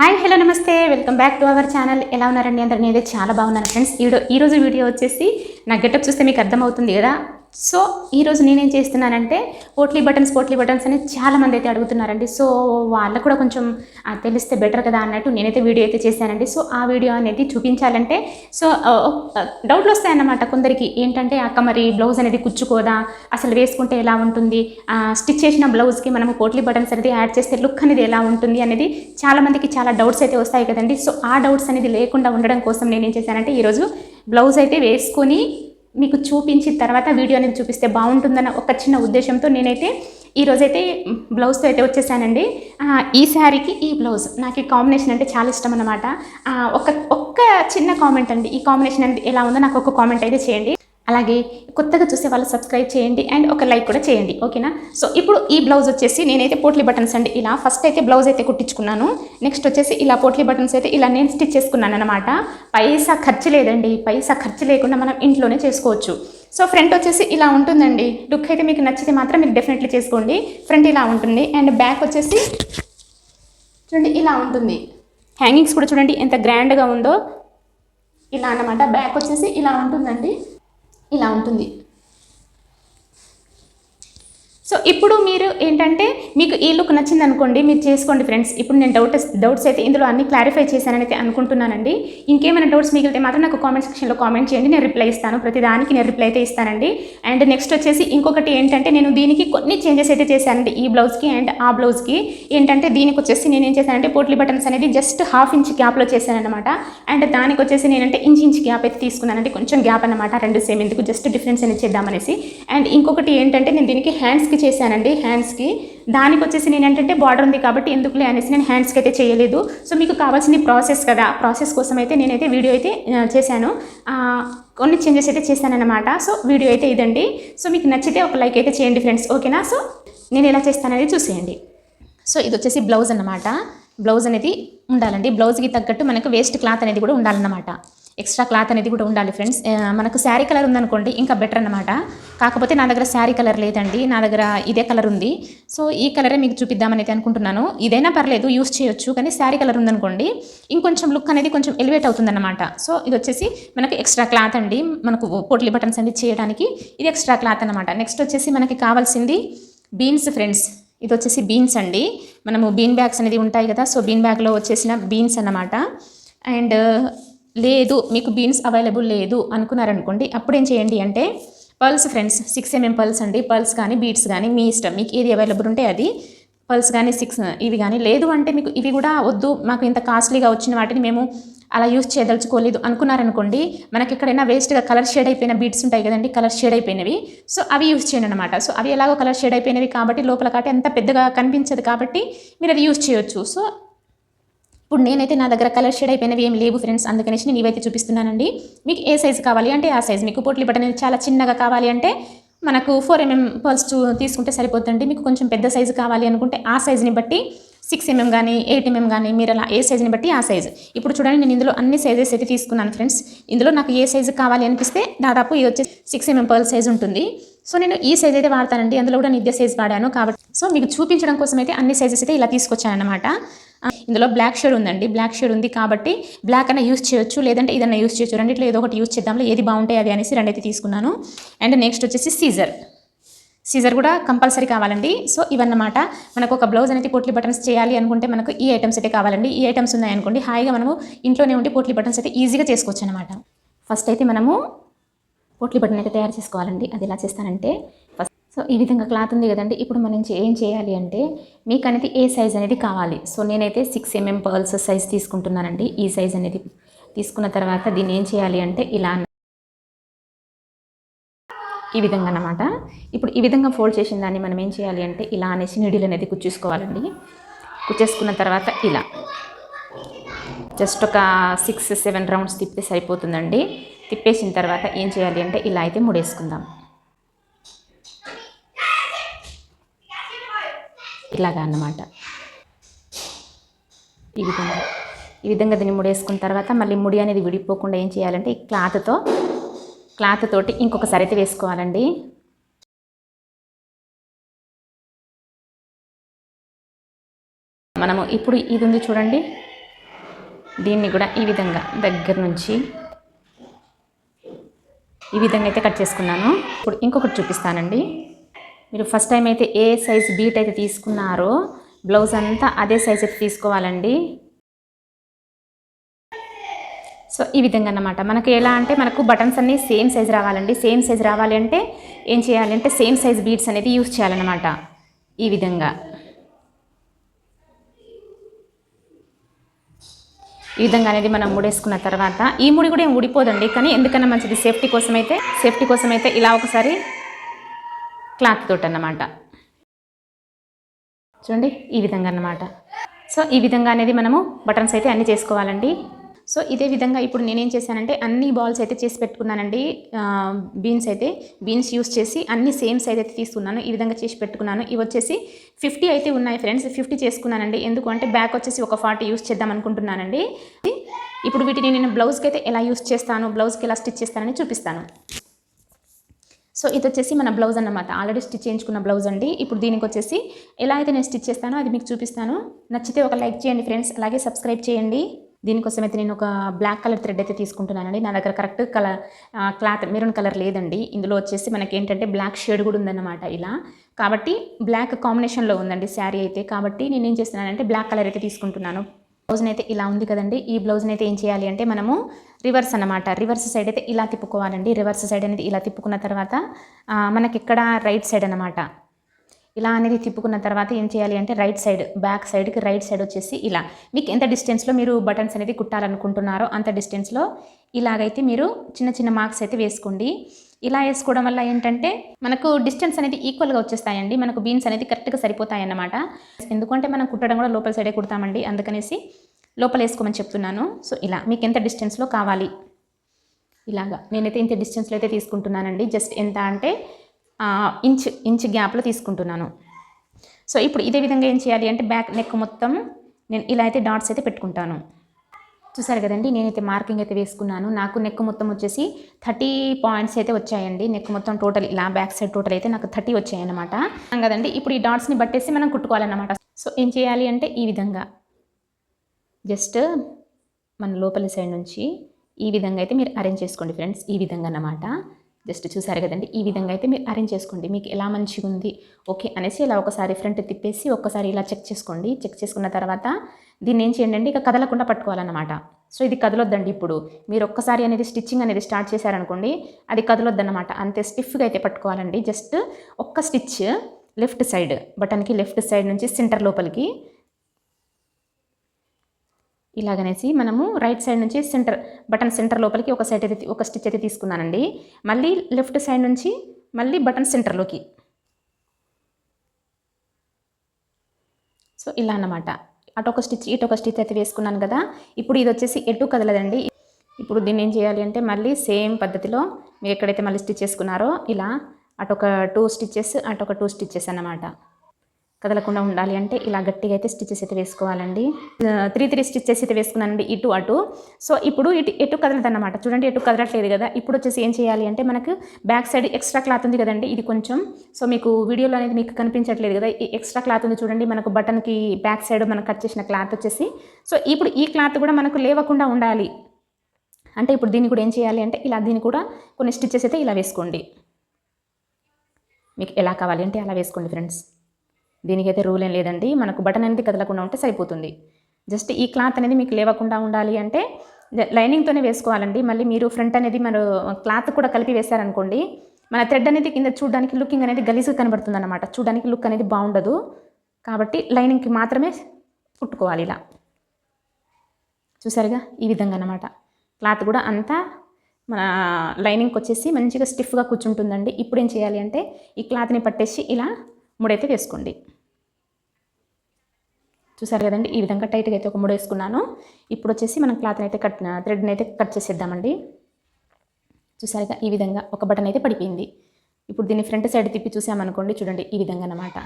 Hi hello నమస్తే. Welcome back to our channel. ఎలా ఉన్నారండి? అందరు నేనైతే చాలా బాగున్నాను ఫ్రెండ్స్. ఈ ఈరోజు వీడియో వచ్చేసి నా గెటప్ చూస్తే మీకు అర్థమవుతుంది కదా. సో ఈరోజు నేనేం చేస్తున్నానంటే పోట్లీ బటన్స్ పోట్లీ బటన్స్ అని చాలామంది అయితే అడుగుతున్నారండి. సో వాళ్ళకు కూడా కొంచెం తెలిస్తే బెటర్ కదా అన్నట్టు నేనైతే వీడియో అయితే చేశానండి. సో ఆ వీడియో అనేది చూపించాలంటే సో డౌట్లు వస్తాయన్నమాట కొందరికి. ఏంటంటే అక్క మరి బ్లౌజ్ అనేది కుచ్చుకోదా? అసలు వేసుకుంటే ఎలా ఉంటుంది? స్టిచ్ చేసిన బ్లౌజ్కి మనము పోట్లీ బటన్స్ అనేది యాడ్ చేస్తే లుక్ అనేది ఎలా ఉంటుంది? అనేది చాలామందికి చాలా డౌట్స్ అయితే వస్తాయి కదండి. సో ఆ డౌట్స్ అనేది లేకుండా ఉండడం కోసం నేను ఏం చేశానంటే ఈరోజు బ్లౌజ్ అయితే వేసుకొని మీకు చూపించిన తర్వాత వీడియో అనేది చూపిస్తే బాగుంటుందన్న ఒక చిన్న ఉద్దేశంతో నేనైతే ఈ రోజైతే బ్లౌజ్తో అయితే వచ్చేసానండి. ఈ శారీకి ఈ బ్లౌజ్ నాకు ఈ కాంబినేషన్ అంటే చాలా ఇష్టం అనమాట ఒక ఒక్క చిన్న కామెంట్ అండి. ఈ కాంబినేషన్ అనేది ఎలా ఉందో నాకు ఒక కామెంట్ అయితే చేయండి. అలాగే కొత్తగా చూసే వాళ్ళు సబ్స్క్రైబ్ చేయండి అండ్ ఒక లైక్ కూడా చేయండి ఓకేనా సో ఇప్పుడు ఈ బ్లౌజ్ వచ్చేసి నేనైతే పోట్లీ బటన్స్ అండి. ఇలా ఫస్ట్ అయితే బ్లౌజ్ అయితే కుట్టించుకున్నాను. నెక్స్ట్ వచ్చేసి ఇలా పోట్లీ బటన్స్ అయితే ఇలా నేను స్టిచ్ చేసుకున్నాను అనమాట పైసా ఖర్చు లేదండి. పైసా ఖర్చు లేకుండా మనం ఇంట్లోనే చేసుకోవచ్చు. సో ఫ్రంట్ వచ్చేసి ఇలా ఉంటుందండి. లుక్ అయితే మీకు నచ్చితే మాత్రం మీరు డెఫినెట్లీ చేసుకోండి. ఫ్రంట్ ఇలా ఉంటుంది అండ్ బ్యాక్ వచ్చేసి చూడండి ఇలా ఉంటుంది. హ్యాంగింగ్స్ కూడా చూడండి ఎంత గ్రాండ్గా ఉందో. ఇలా అన్నమాట. బ్యాక్ వచ్చేసి ఇలా ఉంటుందండి. అంటుంది ఇప్పుడు మీరు ఏంటంటే మీకు ఈ లుక్ నచ్చింది అనుకోండి మీరు చేసుకోండి ఫ్రెండ్స్ ఇప్పుడు నేను డౌట్ డౌట్స్ అయితే ఇందులో అన్ని క్లారిఫై చేశానని అయితే అనుకుంటున్నానండి. ఇంకేమైనా డౌట్స్ మిగిలితే మాత్రం నాకు కామెంట్ సెక్షన్లో కామెంట్ చేయండి. నేను రిప్లై ఇస్తాను. ప్రతి దానికి నేను రిప్లై అయితే ఇస్తానండి. అండ్ నెక్స్ట్ వచ్చేసి ఇంకొకటి ఏంటంటే నేను దీనికి కొన్ని చేంజెస్ అయితే చేశానండి. ఈ బ్లౌజ్కి అండ్ ఆ బ్లౌజ్కి ఏంటంటే దీనికి వచ్చేసి నేను ఏం చేశానంటే పోట్లీ బటన్స్ అనేది జస్ట్ హాఫ్ ఇంచ్ గ్యాప్లో చేశానమాట అండ్ దానికి వచ్చేసి నేనంటే ఇంచ్ ఇంచ్ గ్యాప్ అయితే తీసుకున్నానండి. కొంచెం గ్యాప్ అన్నమాట. రెండు సేమ్ ఎందుకు? జస్ట్ డిఫరెన్స్ అనేది చేద్దామనేసి. అండ్ ఇంకొకటి ఏంటంటే నేను దీనికి హ్యాండ్స్కి చేశానండి హ్యాండ్స్కి దానికి వచ్చేసి నేను ఏంటంటే బార్డర్ ఉంది కాబట్టి ఎందుకులే అనేసి నేను హ్యాండ్స్కి అయితే చేయలేదు. సో మీకు కావాల్సింది ప్రాసెస్ కదా. ప్రాసెస్ కోసం అయితే నేనైతే వీడియో అయితే చేశాను. కొన్ని చేంజెస్ అయితే చేశానన్నమాట. సో వీడియో అయితే ఇదండి. సో మీకు నచ్చితే ఒక లైక్ అయితే చేయండి ఫ్రెండ్స్ ఓకేనా సో నేను ఎలా చేస్తాననేది చూసేయండి. సో ఇది వచ్చేసి బ్లౌజ్ అన్నమాట. బ్లౌజ్ అనేది ఉండాలండి. బ్లౌజ్కి తగ్గట్టు మనకు వేస్ట్ క్లాత్ అనేది కూడా ఉండాలన్నమాట. ఎక్స్ట్రా క్లాత్ అనేది కూడా ఉండాలి ఫ్రెండ్స్. మనకు శారీ కలర్ ఉందనుకోండి ఇంకా బెటర్ అనమాట కాకపోతే నా దగ్గర శారీ కలర్ లేదండి నా దగ్గర ఇదే కలర్ ఉంది. సో ఈ కలరే మీకు చూపిద్దామని అయితే అనుకుంటున్నాను. ఇదైనా పర్లేదు యూస్ చేయొచ్చు కానీ శారీ కలర్ ఉందనుకోండి ఇంకొంచెం లుక్ అనేది కొంచెం ఎలివేట్ అవుతుందన్నమాట. సో ఇది వచ్చేసి మనకి ఎక్స్ట్రా క్లాత్ అండి. మనకు పోట్లీ బటన్స్ అనేది చేయడానికి ఇది ఎక్స్ట్రా క్లాత్ అనమాట నెక్స్ట్ వచ్చేసి మనకి కావాల్సింది బీన్స్ ఫ్రెండ్స్. ఇది వచ్చేసి బీన్స్ అండి. మనము బీన్ బ్యాగ్స్ అనేది ఉంటాయి కదా సో బీన్ బ్యాగ్లో వచ్చేసిన బీన్స్ అన్నమాట. అండ్ లేదు మీకు బీన్స్ అవైలబుల్ లేదు అనుకున్నారనుకోండి అప్పుడు ఏం చేయండి అంటే pearls friends six mm pearls అండి. పల్స్ కానీ బీట్స్ కానీ మీ ఇష్టం మీకు ఏది అవైలబుల్ ఉంటే అది. పల్స్ కానీ సిక్స్ ఇవి కానీ లేదు అంటే మీకు ఇవి కూడా వద్దు మాకు ఇంత కాస్ట్లీగా వచ్చిన వాటిని మేము అలా యూస్ చేయదలుచుకోలేదు అనుకున్నారనుకోండి మనకి ఎక్కడైనా వేస్ట్గా కలర్ షేడ్ అయిపోయిన బీట్స్ ఉంటాయి కదండి కలర్ షేడ్ అయిపోయినవి. సో అవి యూస్ చేయండి అనమాట సో అవి ఎలాగో కలర్ షేడ్ అయిపోయినవి కాబట్టి లోపల కాటి అంత పెద్దగా కనిపించదు కాబట్టి మీరు అది యూస్ చేయొచ్చు. సో ఇప్పుడు నేనైతే నా దగ్గర కలర్ షేడ్ అయిపోయినవి ఏం లేవు ఫ్రెండ్స్ అందుకనేసి నేను ఇవైతే చూపిస్తున్నానండి. మీకు ఏ సైజు కావాలి అంటే ఆ సైజ్ మీకు పోట్లీ బటన్ అనేది చాలా చిన్నగా కావాలి అంటే మనకు ఫోర్ ఎంఎం పల్స్ తీసుకుంటే సరిపోతుంది మీకు కొంచెం పెద్ద సైజు కావాలి అనుకుంటే ఆ సైజుని బట్టి సిక్స్ ఎంఎం కానీ ఎయిట్ ఎంఎం కానీ మీరు అలా ఏ సైజుని బట్టి ఆ సైజు ఇప్పుడు చూడండి నేను ఇందులో అన్ని సైజెస్ అయితే తీసుకున్నాను ఫ్రెండ్స్ ఇందులో నాకు ఏ సైజు కావాలి అనిపిస్తే దాదాపు ఇది వచ్చి సిక్స్ ఎంఎం పర్ల్ సైజ్ ఉంటుంది. సో నేను ఈ సైజ్ అయితే వాడతానండి. అందులో కూడా నిద్య సైజ్ వాడాను కాబట్టి సో మీకు చూపించడం కోసం అయితే అన్ని సైజెస్ అయితే ఇలా తీసుకొచ్చాను ఇందులో బ్లాక్ షేడ్ ఉందండి. బ్లాక్ షేడ్ ఉంది కాబట్టి బ్లాక్ అయినా యూస్ చేయొచ్చు లేదంటే ఇదన్నా యూస్ చేయొచ్చు. రెండిట్లో ఏదో ఒకటి యూస్ చేద్దాంలో ఏది బాగుంటాయి అది అనేసి రెండైతే తీసుకున్నాను. అండ్ నెక్స్ట్ వచ్చేసి సీజర్ సీజర్ కూడా కంపల్సరీ కావాలండి. సో ఇవన్నమాట. మనకు ఒక బ్లౌజ్ అనేది పోట్లీ బటన్స్ చేయాలి అనుకుంటే మనకు ఈ ఐటమ్స్ అయితే కావాలండి. ఈ ఐటమ్స్ ఉన్నాయనుకోండి హాయిగా మనము ఇంట్లోనే ఉండి పోట్లీ బటన్స్ అయితే ఈజీగా చేసుకోవచ్చు అనమాట ఫస్ట్ అయితే మనము పోట్లీ బటన్ అయితే తయారు చేసుకోవాలండి. అది ఎలా చేస్తానంటే ఫస్ట్ సో ఈ విధంగా క్లాత్ ఉంది కదండి. ఇప్పుడు మనం ఏం చేయాలి అంటే మీకు అనేది ఏ సైజ్ అనేది కావాలి. సో నేనైతే సిక్స్ ఎంఎం పర్ల్స్ సైజ్ తీసుకుంటున్నానండి. ఈ సైజ్ అనేది తీసుకున్న తర్వాత దీన్ని ఏం చేయాలి అంటే ఇలా ఈ విధంగా అనమాట ఇప్పుడు ఈ విధంగా ఫోల్డ్ చేసిన దాన్ని మనం ఏం చేయాలి అంటే ఇలా అనేసి నిడిల్ అనేది కుచ్చేసుకోవాలండి. కుచ్చేసుకున్న తర్వాత ఇలా. జస్ట్ ఒక సిక్స్ సెవెన్ రౌండ్స్ తిప్పితే సరిపోతుందండి. తిప్పేసిన తర్వాత ఏం చేయాలి అంటే ఇలా అయితే ముడేసుకుందాం. ఇలాగా అన్నమాట. ఈ విధంగా. ఈ విధంగా దీన్ని ముడేసుకున్న తర్వాత మళ్ళీ ముడి అనేది విడిపోకుండా ఏం చేయాలంటే ఈ క్లాత్తో క్లాత్ తోటి ఇంకొకసారి అయితే వేసుకోవాలండి. మనము ఇప్పుడు ఇది ఉంది చూడండి. దీన్ని కూడా ఈ విధంగా దగ్గర నుంచి ఈ విధంగా అయితే కట్ చేసుకున్నాను. ఇప్పుడు ఇంకొకటి చూపిస్తానండి. మీరు ఫస్ట్ టైం అయితే ఏ సైజ్ బీట్ అయితే తీసుకున్నారో బ్లౌజ్ అంతా అదే సైజ్ అయితే తీసుకోవాలండి. సో ఈ విధంగా అన్నమాట మనకు ఎలా అంటే మనకు బటన్స్ అన్నీ సేమ్ సైజ్ రావాలండి. సేమ్ సైజ్ రావాలి అంటే ఏం చేయాలి అంటే సేమ్ సైజ్ బీడ్స్ అనేది యూస్ చేయాలన్నమాట. ఈ విధంగా. ఈ విధంగా అనేది మనం ముడేసుకున్న తర్వాత ఈ ముడి కూడా ఏం ఊడిపోదండి కానీ ఎందుకన్నా మంచిది? సేఫ్టీ కోసం అయితే సేఫ్టీ కోసం అయితే ఇలా ఒకసారి క్లాత్ తోటి అన్నమాట చూడండి ఈ విధంగా అన్నమాట సో ఈ విధంగా అనేది మనము బటన్స్ అయితే అన్నీ చేసుకోవాలండి. సో ఇదే విధంగా ఇప్పుడు నేనేం చేశానంటే అన్ని బాల్స్ అయితే చేసి పెట్టుకున్నానండి. బీన్స్ అయితే బీన్స్ యూస్ చేసి అన్ని సేమ్ సైజ్ అయితే తీసుకున్నాను ఈ విధంగా చేసి పెట్టుకున్నాను. ఇవి వచ్చేసి ఫిఫ్టీ అయితే ఉన్నాయి ఫ్రెండ్స్ ఫిఫ్టీ చేసుకున్నానండి. ఎందుకంటే బ్యాక్ వచ్చేసి ఒక ఫార్టీ యూస్ చేద్దాం అనుకుంటున్నానండి. ఇప్పుడు వీటిని నేను బ్లౌజ్కి అయితే ఎలా యూస్ చేస్తాను బ్లౌజ్కి ఎలా స్టిచ్ చేస్తానని చూపిస్తాను. సో ఇది వచ్చేసి మన బ్లౌజ్ అన్నమాట. ఆల్రెడీ స్టిచ్ చేయించుకున్న బ్లౌజ్ అండి. ఇప్పుడు దీనికి వచ్చేసి ఎలా అయితే నేను స్టిచ్ చేస్తానో అది మీకు చూపిస్తాను. నచ్చితే ఒక లైక్ చేయండి ఫ్రెండ్స్ అలాగే సబ్స్క్రైబ్ చేయండి. దీనికోసం అయితే నేను ఒక బ్లాక్ కలర్ థ్రెడ్ అయితే తీసుకుంటున్నానండి. నా దగ్గర correct colour cloth maroon colour లేదండి. ఇందులో వచ్చేసి మనకి ఏంటంటే బ్లాక్ షేడ్ కూడా ఉందన్నమాట ఇలా. కాబట్టి బ్లాక్ కాంబినేషన్లో ఉందండి శారీ అయితే. కాబట్టి నేను ఏం చేస్తున్నానంటే బ్లాక్ కలర్ అయితే తీసుకుంటున్నాను. బ్లౌజ్ని అయితే ఇలా ఉంది కదండి. ఈ బ్లౌజ్ని అయితే ఏం చేయాలి అంటే మనము రివర్స్ అన్నమాట. రివర్స్ సైడ్ అయితే ఇలా తిప్పుకోవాలండి. రివర్స్ సైడ్ అనేది ఇలా తిప్పుకున్న తర్వాత మనకి ఇక్కడ రైట్ సైడ్ అన్నమాట. ఇలా అనేది తిప్పుకున్న తర్వాత ఏం చేయాలి అంటే రైట్ సైడ్ బ్యాక్ సైడ్కి రైట్ సైడ్ వచ్చేసి ఇలా. మీకు ఎంత డిస్టెన్స్లో మీరు బటన్స్ అనేది కుట్టాలనుకుంటున్నారో అంత డిస్టెన్స్లో ఇలాగైతే మీరు చిన్న చిన్న మార్క్స్ అయితే వేసుకోండి. ఇలా వేసుకోవడం వల్ల ఏంటంటే మనకు డిస్టెన్స్ అనేది ఈక్వల్గా వచ్చేస్తాయండి. మనకు బీన్స్ అనేది కరెక్ట్గా సరిపోతాయి అన్నమాట ఎందుకంటే మనం కుట్టడం కూడా లోపల సైడే కుడతామండి. అందుకనేసి లోపల వేసుకోమని చెప్తున్నాను. సో ఇలా మీకు ఎంత డిస్టెన్స్లో కావాలి? ఇలాగా. నేనైతే ఇంత డిస్టెన్స్లో అయితే తీసుకుంటున్నానండి. జస్ట్ ఎంత అంటే ఇంచ్ ఇంచ్ గ్యాప్లో తీసుకుంటున్నాను. సో ఇప్పుడు ఇదే విధంగా ఏం చేయాలి అంటే బ్యాక్ నెక్ మొత్తం నేను ఇలా అయితే డాట్స్ అయితే పెట్టుకుంటాను. చూసారు కదండి నేనైతే మార్కింగ్ అయితే వేసుకున్నాను. నాకు నెక్ మొత్తం వచ్చేసి థర్టీ పాయింట్స్ అయితే వచ్చాయండి. నెక్ మొత్తం టోటల్ ఇలా బ్యాక్ సైడ్ టోటల్ అయితే నాకు థర్టీ వచ్చాయన్నమాట. కదండి ఇప్పుడు ఈ డాట్స్ని బట్టేసి మనం కుట్టుకోవాలన్నమాట. సో ఏం చేయాలి అంటే ఈ విధంగా జస్ట్ మన లోపలి సైడ్ నుంచి ఈ విధంగా అయితే మీరు అరేంజ్ చేసుకోండి ఫ్రెండ్స్ ఈ విధంగా అన్నమాట. జస్ట్ చూసారు కదండి. ఈ విధంగా అయితే మీరు అరేంజ్ చేసుకోండి. మీకు ఎలా మంచిగా ఉంది ఓకే అనేసి ఇలా ఒకసారి ఫ్రంట్ తిప్పేసి ఒక్కసారి ఇలా చెక్ చేసుకోండి. చెక్ చేసుకున్న తర్వాత దీన్ని ఏం చేయండి ఇక కదలకుండా పట్టుకోవాలన్నమాట. సో ఇది కదలొద్దండి ఇప్పుడు. మీరు ఒక్కసారి అనేది స్టిచ్చింగ్ అనేది స్టార్ట్ చేశారనుకోండి అది కదలొద్దన్నమాట. అంతే స్టిఫ్గా అయితే పట్టుకోవాలండి. జస్ట్ ఒక్క స్టిచ్ లెఫ్ట్ సైడ్ బటన్కి లెఫ్ట్ సైడ్ నుంచి సెంటర్ లోపలికి ఇలాగనేసి మనము రైట్ సైడ్ నుంచి సెంటర్ బటన్ సెంటర్ లోపలికి ఒక సైడ్ అయితే ఒక స్టిచ్ అయితే తీసుకున్నానండి. మళ్ళీ లెఫ్ట్ సైడ్ నుంచి మళ్ళీ బటన్ సెంటర్లోకి సో ఇలా అన్నమాట. అటు ఒక స్టిచ్ ఇటు ఒక స్టిచ్ అయితే వేసుకున్నాను కదా. ఇప్పుడు ఇది వచ్చేసి ఎటు కదలదండి? ఇప్పుడు దీన్ని ఏం చేయాలి అంటే మళ్ళీ సేమ్ పద్ధతిలో మీరు ఎక్కడైతే మళ్ళీ స్టిచ్ చేసుకున్నారో ఇలా అటు ఒక టూ స్టిచ్చెస్ అటు ఒక టూ స్టిచ్చెస్ అన్నమాట. కదలకుండా ఉండాలి అంటే ఇలా గట్టిగా అయితే స్టిచెస్ అయితే వేసుకోవాలండి. త్రీ త్రీ స్టిచెస్ అయితే వేసుకున్నానండి ఇటు అటు. సో ఇప్పుడు ఇటు ఎటు కదలదన్నమాట. చూడండి ఎటు కదలట్లేదు కదా. ఇప్పుడు వచ్చేసి ఏం చేయాలి అంటే మనకు బ్యాక్ సైడ్ ఎక్స్ట్రా క్లాత్ ఉంది కదండి ఇది కొంచెం. సో మీకు వీడియోలో అనేది మీకు కనిపించట్లేదు కదా. ఈ ఎక్స్ట్రా క్లాత్ ఉంది చూడండి మనకు బటన్కి బ్యాక్ సైడ్ మనం కట్ చేసిన క్లాత్ వచ్చేసి. సో ఇప్పుడు ఈ క్లాత్ కూడా మనకు లేవకుండా ఉండాలి. అంటే ఇప్పుడు దీన్ని కూడా ఏం చేయాలి అంటే ఇలా దీన్ని కూడా కొన్ని స్టిచ్చెస్ అయితే ఇలా వేసుకోండి. మీకు ఎలా కావాలి అంటే అలా వేసుకోండి ఫ్రెండ్స్ దీనికైతే రూల్ ఏం లేదండి. మనకు బటన్ అనేది కదలకుండా ఉంటే సరిపోతుంది. జస్ట్ ఈ క్లాత్ అనేది మీకు లేవకుండా ఉండాలి అంటే లైనింగ్తోనే వేసుకోవాలండి. మళ్ళీ మీరు ఫ్రంట్ అనేది మన క్లాత్ కూడా కలిపి వేశారనుకోండి మన థ్రెడ్ అనేది కింద చూడడానికి లుకింగ్ అనేది గలీజ్గా కనబడుతుంది అనమాట చూడడానికి లుక్ అనేది బాగుండదు. కాబట్టి లైనింగ్కి మాత్రమే కుట్టుకోవాలి ఇలా. చూసారుగా? ఈ విధంగా అన్నమాట క్లాత్ కూడా అంతా మన లైనింగ్కి వచ్చేసి మంచిగా స్టిఫ్గా కూర్చుంటుందండి. ఇప్పుడు ఏం చేయాలి అంటే ఈ క్లాత్ని పట్టేసి ఇలా మూడైతే వేసుకోండి. చూసారు కదండి? ఈ విధంగా టైట్గా అయితే ఒక మూడు వేసుకున్నాను. ఇప్పుడు వచ్చేసి మనం క్లాత్ని అయితే కట్ థ్రెడ్ని అయితే కట్ చేసేద్దామండి. చూసారుగా ఈ విధంగా ఒక బటన్ అయితే పడిపోయింది. ఇప్పుడు దీన్ని ఫ్రంట్ సైడ్ తిప్పి చూసామనుకోండి చూడండి ఈ విధంగా అన్నమాట.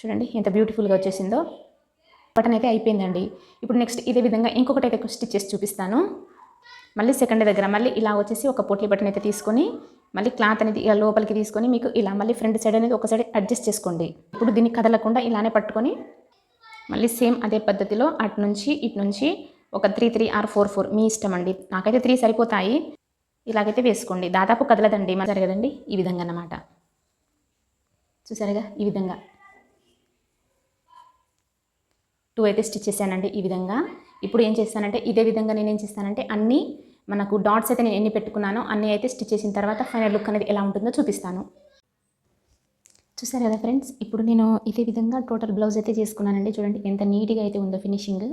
చూడండి ఎంత బ్యూటిఫుల్గా వచ్చేసిందో. బటన్ అయితే అయిపోయిందండి. ఇప్పుడు నెక్స్ట్ ఇదే విధంగా ఇంకొకటి అయితే స్టిచ్ చేసి చూపిస్తాను. మళ్ళీ సెకండ్ దగ్గర మళ్ళీ ఇలా వచ్చేసి ఒక పోట్లీ బటన్ అయితే తీసుకొని మళ్ళీ క్లాత్ అనేది ఇలా లోపలికి తీసుకొని మీకు ఇలా మళ్ళీ ఫ్రంట్ సైడ్ అనేది ఒక సైడ్ అడ్జస్ట్ చేసుకోండి. ఇప్పుడు దీన్ని కదలకుండా ఇలానే పట్టుకొని మళ్ళీ సేమ్ అదే పద్ధతిలో అటు నుంచి ఇటు నుంచి ఒక three three or four four మీ ఇష్టం అండి. నాకైతే త్రీ సరిపోతాయి. ఇలాగైతే వేసుకోండి. దాదాపు కదలదండి. మరి కదండి. ఈ విధంగా అన్నమాట. చూసారుగా? ఈ విధంగా. టూ అయితే స్టిచ్ చేశానండి ఈ విధంగా. ఇప్పుడు ఏం చేస్తానంటే ఇదే విధంగా నేను ఏం చేస్తానంటే అన్నీ మనకు డాట్స్ అయితే నేను ఎన్ని పెట్టుకున్నానో అన్ని అయితే స్టిచ్ చేసిన తర్వాత ఫైనల్ లుక్ అనేది ఎలా ఉంటుందో చూపిస్తాను. చూసారు కదా ఫ్రెండ్స్ ఇప్పుడు నేను ఇదే విధంగా టోటల్ బ్లౌజ్ అయితే చేసుకున్నానండి. చూడండి ఎంత నీట్గా అయితే ఉందో ఫినిషింగ్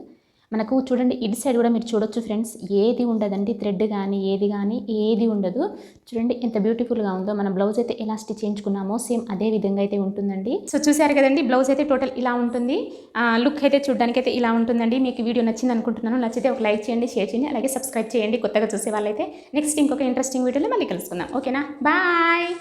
మనకు చూడండి ఇటు సైడ్ కూడా మీరు చూడొచ్చు ఫ్రెండ్స్ ఏది ఉండదండి థ్రెడ్ కానీ ఏది కానీ ఏది ఉండదు. చూడండి ఎంత బ్యూటిఫుల్గా ఉందో. మన బ్లౌజ్ అయితే ఎలా స్టిచ్ చేయించుకున్నామో సేమ్ అదే విధంగా అయితే ఉంటుందండి. సో చూసారు కదండి బ్లౌజ్ అయితే టోటల్ ఇలా ఉంటుంది. లుక్ అయితే చూడడానికి అయితే ఇలా ఉంటుందండి. మీకు వీడియో నచ్చింది అనుకుంటున్నాను. నచ్చితే ఒక లైక్ చేయండి షేర్ చేయండి అలాగే సబ్స్క్రైబ్ చేయండి కొత్తగా చూసే వాళ్ళైతే నెక్స్ట్ ఇంకొక ఇంట్రెస్టింగ్ వీడియోలో మళ్ళీ కలుసుకుందాం. ఓకేనా బాయ్